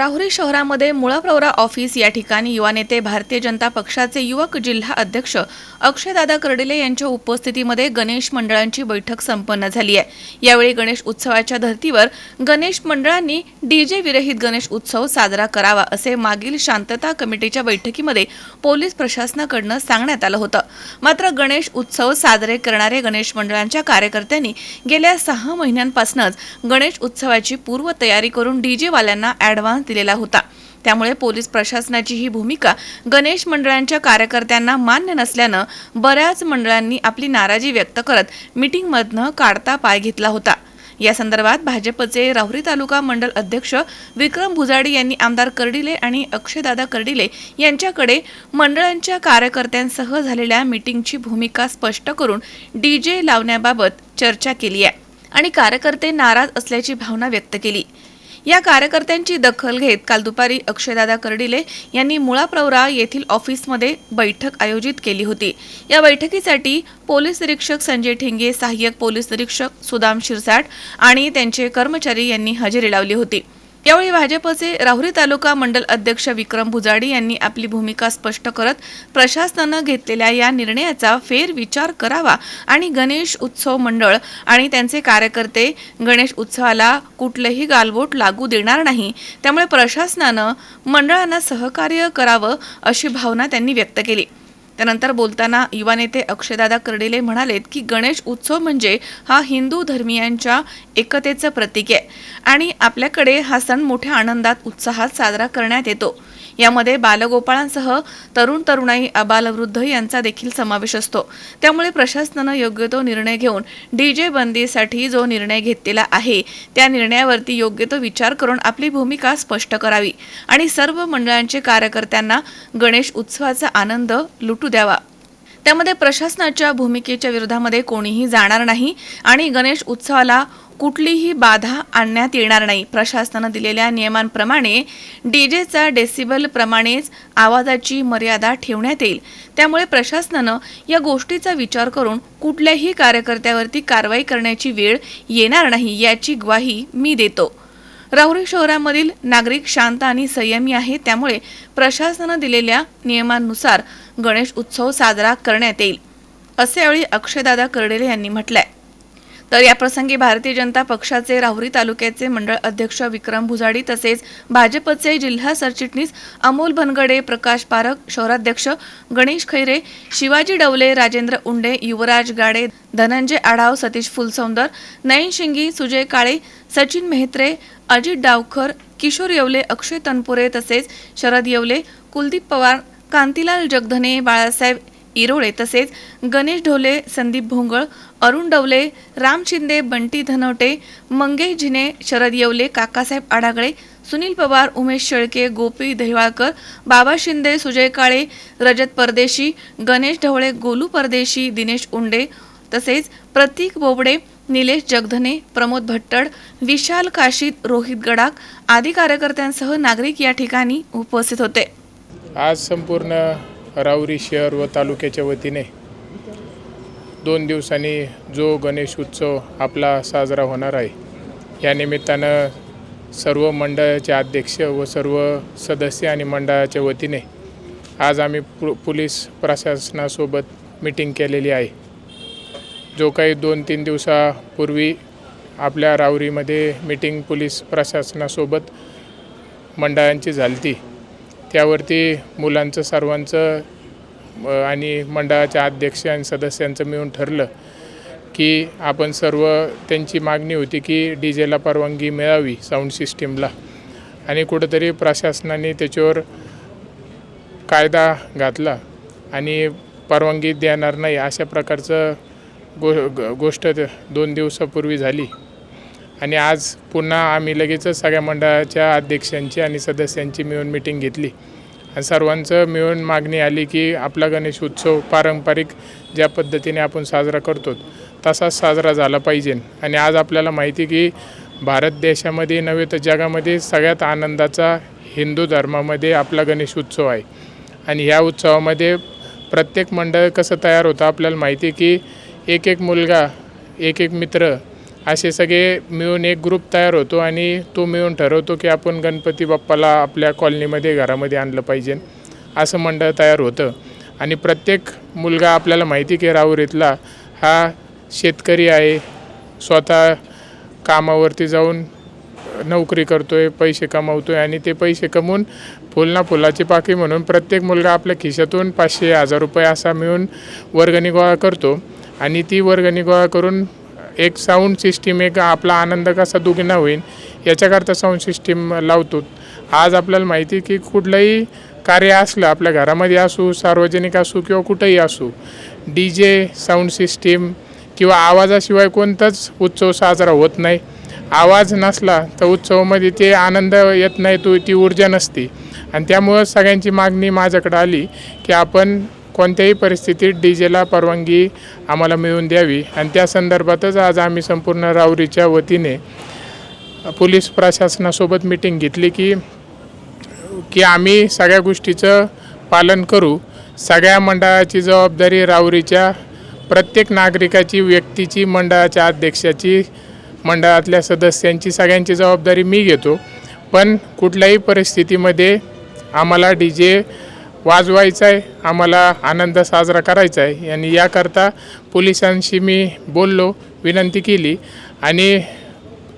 राहुरी शहरामध्ये मुळाप्रवरा ऑफिस या ठिकाणी युवा नेते भारतीय जनता पक्षाचे युवक जिल्हा अध्यक्ष अक्षयदादा कर्डिले यांच्या उपस्थितीमध्ये गणेश मंडळांची बैठक संपन्न झाली आहे. यावेळी गणेश उत्सवाच्या धर्तीवर गणेश मंडळांनी डीजे विरहित गणेश उत्सव साजरा करावा असे मागील शांतता कमिटीच्या बैठकीमध्ये पोलीस प्रशासनाकडनं सांगण्यात आलं होतं. मात्र गणेश उत्सव साजरे करणारे गणेश मंडळांच्या कार्यकर्त्यांनी गेल्या सहा महिन्यांपासूनच गणेश उत्सवाची पूर्वतयारी करून डीजेवाल्यांना ॲडव्हान्स दिलेला होता. त्यामुळे पोलीस प्रशासनाची ही भूमिका गणेश मंडळांच्या कार्यकर्त्यांना मान्य नसल्यानं बऱ्याच मंडळांनी आपली नाराजी व्यक्त करत मीटिंगमधनं काढता पाय घेतला होता. या संदर्भात भाजपचे राहुरी तालुका मंडल अध्यक्ष विक्रम भुजाडी यांनी आमदार कर्डिले आणि अक्षयदादा कर्डिले यांच्याकडे मंडळांच्या कार्यकर्त्यांसह झालेल्या मीटिंगची भूमिका स्पष्ट करून डीजे लावण्याबाबत चर्चा केली आहे. आणि कार्यकर्ते नाराज असल्याची भावना व्यक्त केली. या कार्यकर्त्यांची दखल घेत काल दुपारी अक्षयदादा कर्डिले यांनी मुळाप्रवरा येथील ऑफिसमध्ये बैठक आयोजित केली होती. या बैठकीसाठी पोलीस निरीक्षक संजय ठेंगे सहाय्यक पोलीस निरीक्षक सुदाम शिरसाट आणि त्यांचे कर्मचारी यांनी हजेरी लावली होती. यावेळी भाजपचे राहुरी तालुका मंडल अध्यक्ष विक्रम भुजाडी यांनी आपली भूमिका स्पष्ट करत प्रशासनानं घेतलेल्या या निर्णयाचा फेरविचार करावा आणि गणेश उत्सव मंडळ आणि त्यांचे कार्यकर्ते गणेश उत्सवाला कुठलंही गालबोट लागू देणार नाही. त्यामुळे प्रशासनानं मंडळांना सहकार्य करावं अशी भावना त्यांनी व्यक्त केली. त्यानंतर बोलताना युवा नेते अक्षयदादा कर्डिले म्हणालेत की गणेश उत्सव म्हणजे हा हिंदू धर्मियांच्या एकतेचं प्रतीक आहे. आणि आपल्याकडे हा सण मोठ्या आनंदात उत्साहात साजरा करण्यात येतो. यामध्ये बालगोपाळांसह तरुण तरुणाई अबालवृद्ध यांचा देखील समावेश असतो. त्यामुळे प्रशासनानं योग्य तो निर्णय घेऊन डीजे बंदीसाठी जो निर्णय घेतलेला आहे त्या निर्णयावरती योग्य तो विचार करून आपली भूमिका स्पष्ट करावी. आणि सर्व मंडळांचे कार्यकर्त्यांना गणेश उत्सवाचा आनंद लुटू द्यावा. त्यामध्ये प्रशासनाच्या भूमिकेच्या विरोधामध्ये कोणीही जाणार नाही आणि गणेश उत्सवाला कुठलीही बाधा आणण्यात येणार नाही. प्रशासनानं दिलेल्या नियमांप्रमाणे डीजेचा डेसिबल प्रमाणेच आवाजाची मर्यादा ठेवण्यात येईल. त्यामुळे प्रशासनानं या गोष्टीचा विचार करून कुठल्याही कार्यकर्त्यावरती कारवाई करण्याची वेळ येणार नाही याची ग्वाही मी देतो. राहुरी शहरामधील नागरिक शांत आणि संयमी आहे त्यामुळे प्रशासनानं दिलेल्या नियमांनुसार गणेश उत्सव साजरा करण्यात येईल असे यावेळी अक्षयदादा कर्डेले यांनी म्हटलंय. तर याप्रसंगी भारतीय जनता पक्षाचे राहुरी तालुक्याचे मंडळ अध्यक्ष विक्रम भुजाडी तसेच भाजपचे जिल्हा सरचिटणीस अमोल भनगडे प्रकाश पारख शहराध्यक्ष गणेश खैरे शिवाजी डवले राजेंद्र उंडे युवराज गाडे धनंजय आढाव सतीश फुलसौंदर नयन शिंगी सुजय काळे सचिन मेहत्रे अजित डावखर किशोर येवले अक्षय तनपुरे तसेच शरद येवले कुलदीप पवार कांतीलाल जगधने बाळासाहेब इरोळे तसेच गणेश ढोले संदीप भोंगळ अरुण डवले राम शिंदे बंटी धनवटे मंगेश झिने शरद येवले काकासाहेब आडागळे सुनील पवार उमेश शेळके गोपी दहिवाळकर बाबा शिंदे सुजय काळे रजत परदेशी गणेश ढवळे गोलू परदेशी दिनेश उंडे तसेच प्रतीक बोबडे निलेश जगधने प्रमोद भट्टड विशाल काशीद रोहित गडाक आदी कार्यकर्त्यांसह नागरिक या ठिकाणी उपस्थित होते. आज संपूर्ण राऊरी शहर व तालुक्याच्या वतीने दोन दिवसांनी जो गणेश उत्सव आपला साजरा होणार आहे या निमित्तानं सर्व मंडळाचे अध्यक्ष व सर्व सदस्य आणि मंडळाच्या वतीने आज आम्ही पु पोलीस प्रशासनासोबत मिटिंग केलेली आहे. जो काही दोन तीन दिवसापूर्वी आपल्या रावरीमध्ये मिटिंग पोलीस प्रशासनासोबत मंडळांची झालती त्यावरती मुलांचं सर्वांचं आणि मंडळाच्या अध्यक्ष आणि सदस्यांचं मिळून ठरलं की आपण सर्व त्यांची मागणी होती की डी जेला परवानगी मिळावी साऊंड सिस्टीमला आणि कुठंतरी प्रशासनाने त्याच्यावर कायदा घातला आणि परवानगी देणार नाही अशा प्रकारचं गो गोष्ट दोन दिवसापूर्वी झाली. आणि आज पुन्हा आम्ही लगेचच सगळ्या मंडळाच्या अध्यक्षांची आणि सदस्यांची मिळून मिटिंग घेतली. आणि सर्वांचं मिळून मागणी आली की आपला गणेश उत्सव पारंपरिक ज्या पद्धतीने आपण साजरा करतो तसाच साजरा झाला पाहिजे. आणि आज आपल्याला माहिती की भारत देशामध्ये नव्हे तर जगामध्ये सगळ्यात आनंदाचा हिंदू धर्मामध्ये आपला गणेश उत्सव आहे. आणि ह्या उत्सवामध्ये प्रत्येक मंडळ कसं तयार होतं आपल्याला माहिती आहे की एक एक मुलगा एक एक मित्र असे सगळे मिळून एक ग्रुप तयार होतो आणि तो मिळून ठरवतो की आपण गणपती बाप्पाला आपल्या कॉलनीमध्ये घरामध्ये आणलं पाहिजे असं मंडळ तयार होतं. आणि प्रत्येक मुलगा आपल्याला माहिती की राहुरीतला हा शेतकरी आहे स्वतः कामावरती जाऊन नोकरी करतो आहे पैसे कमवतोय आणि ते पैसे कमवून फुलना फुलाची पाकी म्हणून प्रत्येक मुलगा आपल्या खिशातून पाचशे हजार रुपये असा मिळून वर्गणी गोळा करतो. आणि ती वर्गणी गोळा करून एक साऊंड सिस्टीम एक आपला आनंद कसा दुगिना होईल याच्याकरता साऊंड सिस्टीम लावतो आज आपल्याला माहिती आहे की कुठलंही कार्य असलं आपल्या घरामध्ये असू सार्वजनिक असू किंवा कुठंही असू डी जे साऊंड सिस्टीम किंवा आवाजाशिवाय कोणताच उत्सव साजरा होत नाही. आवाज नसला तर उत्सवामध्ये ते आनंद येत नाही तो ती ऊर्जा नसते. आणि त्यामुळं सगळ्यांची मागणी माझ्याकडे आली की आपण कोणत्याही परिस्थितीत डी जेला परवानगी आम्हाला मिळवून द्यावी. आणि त्या संदर्भातच आज आम्ही संपूर्ण रावरीच्या वतीने पोलीस प्रशासनासोबत मिटिंग घेतली की की आम्ही सगळ्या गोष्टीचं पालन करू. सगळ्या मंडळाची जबाबदारी रावरीच्या प्रत्येक नागरिकाची व्यक्तीची मंडळाच्या अध्यक्षाची मंडळातल्या सदस्यांची सगळ्यांची जबाबदारी मी घेतो. पण कुठल्याही परिस्थितीमध्ये आम्हाला डी जे वाजवायचा आहे आम्हाला आनंद साजरा करायचा आहे आणि याकरता पोलिसांशी मी बोललो विनंती केली आणि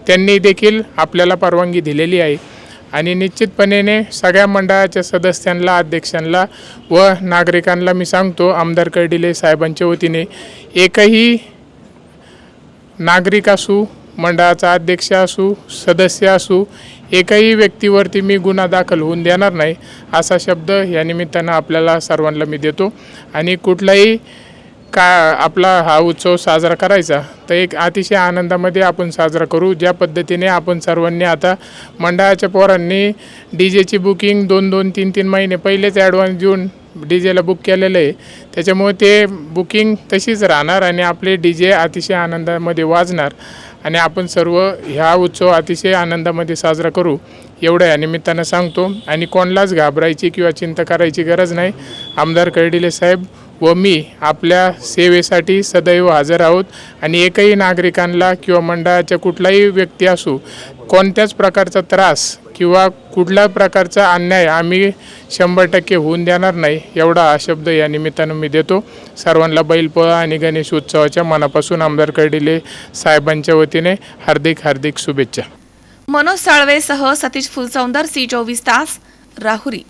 त्यांनी देखील आपल्याला परवानगी दिलेली आहे. आणि निश्चितपणेने सगळ्या मंडळाच्या सदस्यांना अध्यक्षांना व नागरिकांना मी सांगतो आमदार कर्डिले साहेबांच्या वतीने एकही नागरिक असू मंडळाचा अध्यक्ष असू सदस्य असू एकही व्यक्तीवरती मी गुन्हा दाखल होऊन देणार नाही असा शब्द या निमित्तानं आपल्याला सर्वांना मी देतो. आणि कुठलाही का आपला हा उत्सव साजरा करायचा तर एक अतिशय आनंदामध्ये आपण साजरा करू. ज्या पद्धतीने आपण सर्वांनी आता मंडळाच्या पोरांनी डी जेची बुकिंग दोन दोन तीन तीन महिने पहिलेच ॲडव्हान्स देऊन डी जेला बुक केलेलं आहे. त्याच्यामुळे ते बुकिंग तशीच राहणार आणि आपले डी जे अतिशय आनंदामध्ये वाजणार. आणि आपण सर्व ह्या उत्सव अतिशय आनंदामध्ये साजरा करू एवढं या निमित्तानं सांगतो. आणि कोणालाच घाबरायची किंवा चिंता करायची गरज नाही. आमदार कर्डिले साहेब व मी आपल्या सेवेसाठी सदैव हजर आहोत आणि एकही नागरिकांना किंवा मंडळाच्या कुठलाही व्यक्ती असू कोणत्याच प्रकारचा त्रास किंवा कुठल्या प्रकारचा अन्याय आम्ही शंभर टक्के होऊन देणार नाही एवढा हा शब्द या निमित्तानं मी देतो. सर्वांना बैलपोळा आणि गणेश उत्सवाच्या मनापासून आमदार कर्डिले साहेबांच्या वतीने हार्दिक हार्दिक शुभेच्छा. मनोज साळवेसह सतीश फुलसौंदर सी चोवीस तास राहुरी.